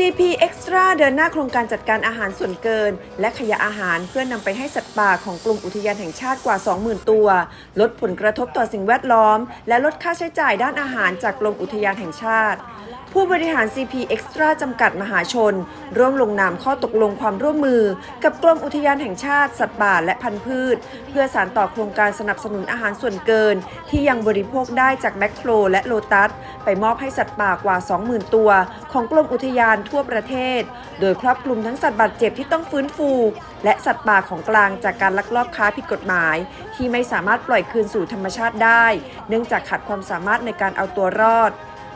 CP Extra เดินหน้าโครงการจัดการอาหารส่วนเกิน และขยะอาหารเพื่อนำไปให้สัตว์ป่าของกลุ่มอุทยานแห่งชาติกว่า 20,000 ตัว ลดผลกระทบต่อสิ่งแวดล้อม และลดค่าใช้จ่ายด้านอาหารจากกรมอุทยานแห่งชาติ ผู้บริหาร CP Extra จำกัดมหาชน ร่วมลงนามข้อตกลงความร่วมมือ กับกรมอุทยานแห่งชาติ สัตว์ป่าและพันธุ์พืช เพื่อสานต่อโครงการสนับสนุนอาหารส่วนเกิน ที่ยังบริโภคได้จากแมคโครและโลตัส ไปมอบให้สัตว์ป่ากว่า 20,000 ตัว ของกรมอุทยานทั่วประเทศ โดยครอบคลุมทั้งสัตว์บาดเจ็บที่ต้องฟื้นฟู และสัตว์ป่าของกลางจากการลักลอบค้าผิดกฎหมาย ที่ไม่สามารถปล่อยคืนสู่ธรรมชาติได้ เนื่องจากขาดความสามารถในการเอาตัวรอด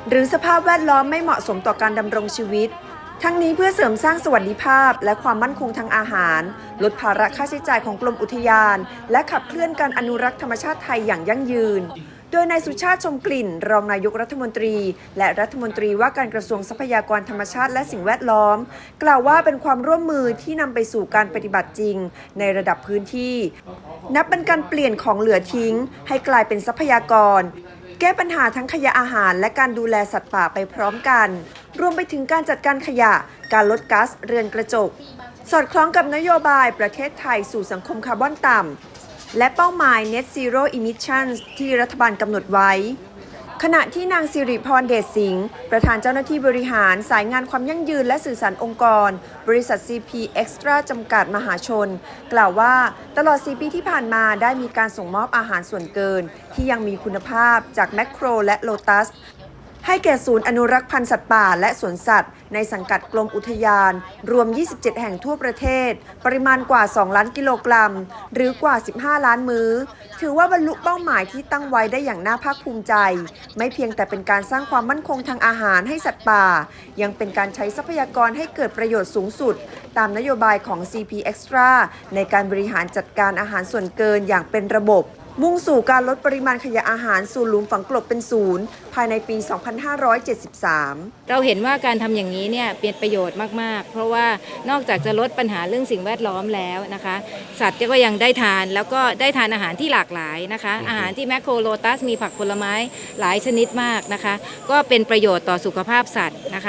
หรือสภาพแวดล้อมไม่เหมาะสมต่อการดำรงชีวิต ทั้งนี้เพื่อเสริมสร้างสวัสดิภาพ และความมั่นคงทางอาหาร ลดภาระค่าใช้จ่ายของกรมอุทยาน และขับเคลื่อนการอนุรักษ์ธรรมชาติไทยอย่างยั่งยืน โดยนายสุชาติชมกลิ่น รองนายกรัฐมนตรี และรัฐมนตรีว่าการกระทรวงทรัพยากรธรรมชาติและสิ่งแวดล้อม กล่าวว่าเป็นความร่วมมือที่นำไปสู่การปฏิบัติจริง ในระดับพื้นที่ นับเป็นการเปลี่ยนของเหลือทิ้ง ให้กลายเป็นทรัพยากร แก้ปัญหาทั้งขยะอาหารและการดูแลสัตว์ป่าไปพร้อมกัน รวมไปถึงการจัดการขยะ การลดก๊าซเรือนกระจก สอดคล้องกับนโยบายประเทศไทยสู่สังคมคาร์บอนต่ำ และเป้าหมาย Net Zero Emissions ที่รัฐบาลกำหนดไว้ ขณะที่นางสิริพรเดชสิงห์ประธานเจ้าหน้าที่บริหารสายงานความยั่งยืนและสื่อสารองค์กร บริษัท CP Extra จำกัดมหาชน กล่าวว่าตลอด 4 ปีที่ผ่านมาได้มีการส่งมอบอาหารส่วนเกิน ที่ยังมีคุณภาพจากแมคโครและโลตัส ให้แก่ศูนย์อนุรักษ์พันธุ์สัตว์ป่าและสวนสัตว์ ในสังกัดกรมอุทยาน รวม 27 แห่งทั่วประเทศ ปริมาณกว่า 2 ล้านกิโลกรัม หรือกว่า 15 ล้านมื้อ ถือว่าบรรลุเป้าหมายที่ตั้งไว้ได้อย่างน่าภาคภูมิใจ ไม่เพียงแต่เป็นการสร้างความมั่นคงทางอาหารให้สัตว์ป่า ยังเป็นการใช้ทรัพยากรให้เกิดประโยชน์สูงสุด ตามนโยบายของ CP Extra ในการบริหารจัดการอาหารส่วนเกินอย่างเป็นระบบ มุ่งสู่การลดปริมาณขยะอาหารสู่หลุมฝังกลบเป็นศูนย์ภายในปี 2573 เราเห็นว่าการทำอย่างนี้เนี่ยเป็นประโยชน์มาก ๆ เพราะว่านอกจากจะลดปัญหาเรื่องสิ่งแวดล้อมแล้วนะคะ สัตว์ก็ยังได้ทานแล้วก็ได้ทานอาหารที่หลากหลายนะคะ อาหารที่แมคโครโลตัสมีผักผลไม้หลายชนิดมากนะคะ ก็เป็นประโยชน์ต่อสุขภาพสัตว์นะคะ